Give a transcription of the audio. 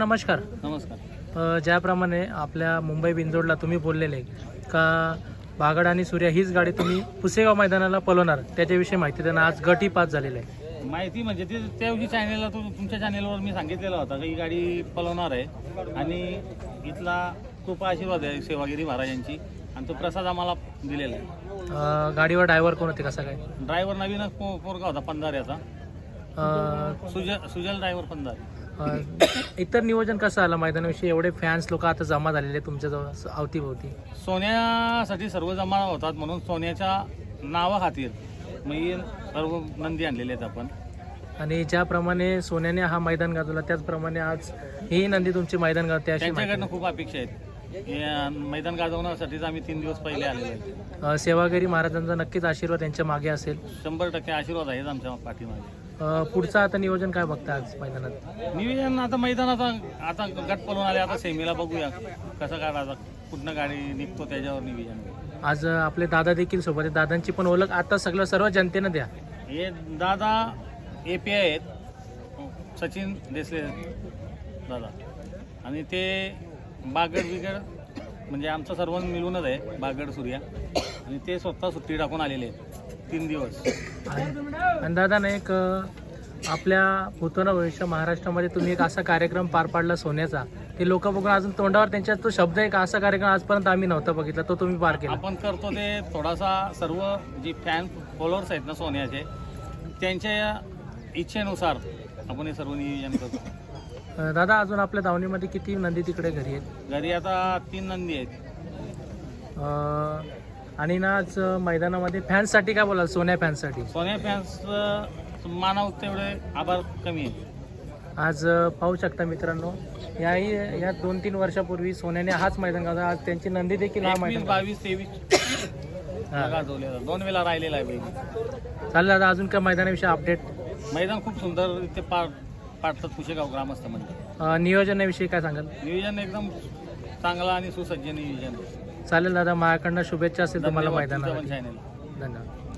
नमस्कार. नमस्कार. अ, ज्याप्रमाणे आपल्या मुंबई बिंदोडला तुम्ही बोललेले का बागड आणि सूर्या हीच गाडी तुम्ही पुसेगाव मैदानाला पळवणार त्याच्याविषयी माहिती त्यांना आज गटी पास झालेला आहे. माहिती म्हणजे ते त्या दिवशी चॅनेलला तू तुमच्या चॅनेलवर मी सांगितलेलं होता की ही गाडी पळवणार आहे. आणि इथला खूप आशीर्वाद आहे सेवागिरी महाराजांची. आणि तो प्रसाद आम्हाला दिलेला आहे. अ, गाडीवर ड्रायव्हर कोण होते कसा काय? ड्रायव्हर नवीनच पो पोरगा होता पंधाऱ्याचा. अ, सुजल सुजल ड्रायव्हर पंधारे. इतर नियोजन कसं आलं मैदानाविषयी? एवढे फॅन्स लोक आता जमा झालेले तुमच्याजवळ अवतीभोवती. सोन्यासाठी सर्व जमा होतात म्हणून सोन्याच्या नावाखातीर मी सर्व नंदी आणलेले आहेत आपण. आणि ज्याप्रमाणे सोन्याने हा मैदान गाजवला त्याचप्रमाणे आज ही नंदी तुमची मैदान गाजते अशी माहिती त्यांच्याकडनं खूप अपेक्षा आहेत. हे मैदान गाजवण्यासाठीच आम्ही तीन दिवस पहिले आलेले अ, सेवागिरी महाराजांचा नक्कीच आशीर्वाद त्यांच्या मागे असेल. शंभर टक्के आशीर्वाद आहेत आमच्या पाठीमागे. पुढचं आता नियोजन काय बघता आज मैदानात? नियोजन आता मैदानात आता गट पळून आले आता सेमीला बघूया. कसं काढायचं कुठनं गाडी निघतो त्याच्यावर नियोजन. आज आपले दादा देखील सोबत आहेत. दादांची पण ओळख आता सगळं सर्व जनतेनं द्या. हे दादा ए पी आय आहेत. सचिन देसले दादा. आणि ते बागड बिगड म्हणजे आमचं सर्व मिळूनच आहे बागड सूर्या. आणि ते स्वतः सुट्टी टाकून आलेले आहेत. तीन दिवस. आणि दादा ना एक आपल्या भूतोना भविष्य महाराष्ट्रामध्ये तुम्ही एक असा कार्यक्रम पार पाडला सोन्याचा. ते लोक बघून अजून तोंडावर त्यांच्या तो शब्द आहे का? असा कार्यक्रम आजपर्यंत आम्ही नव्हता बघितला. तो तुम्ही पार केला. आपण करतो ते थोडासा सर्व जे फॅन फॉलोअर्स आहेत ना सोन्याचे त्यांच्या इच्छेनुसार आपण हे सर्व नियोजन करतो. दादा अजून आपल्या दावणीमध्ये किती नंदी तिकडे घरी आहेत? घरी आता तीन नंदी आहेत. आणि ना आज मैदानामध्ये फॅन्ससाठी काय बोलाल? सोन्या फॅन्ससाठी सोन्या फॅन्स मानव तेवढे आभार कमी आहे आज पाहू शकता मित्रांनो याही या दोन तीन वर्षापूर्वी सोन्याने हाच मैदान गाजवला आज त्यांची नंदी देखील हा मैदान बावीस तेवीस. हा. गाजवलेला. दोन वेळा राहिलेला आहे बैल. चालेल दादा अजून काय मैदानाविषयी अपडेट मैदान खूप सुंदर ते पार पाडतात पुशेगाव ग्रामस्थ म्हणजे नियोजनाविषयी काय सांगाल? नियोजन एकदम चांगलं आणि सुसज्ज नियोजन. चालेल दादा माझ्याकडनं शुभेच्छा असेल तुम्हाला चॅनेल धन्यवाद.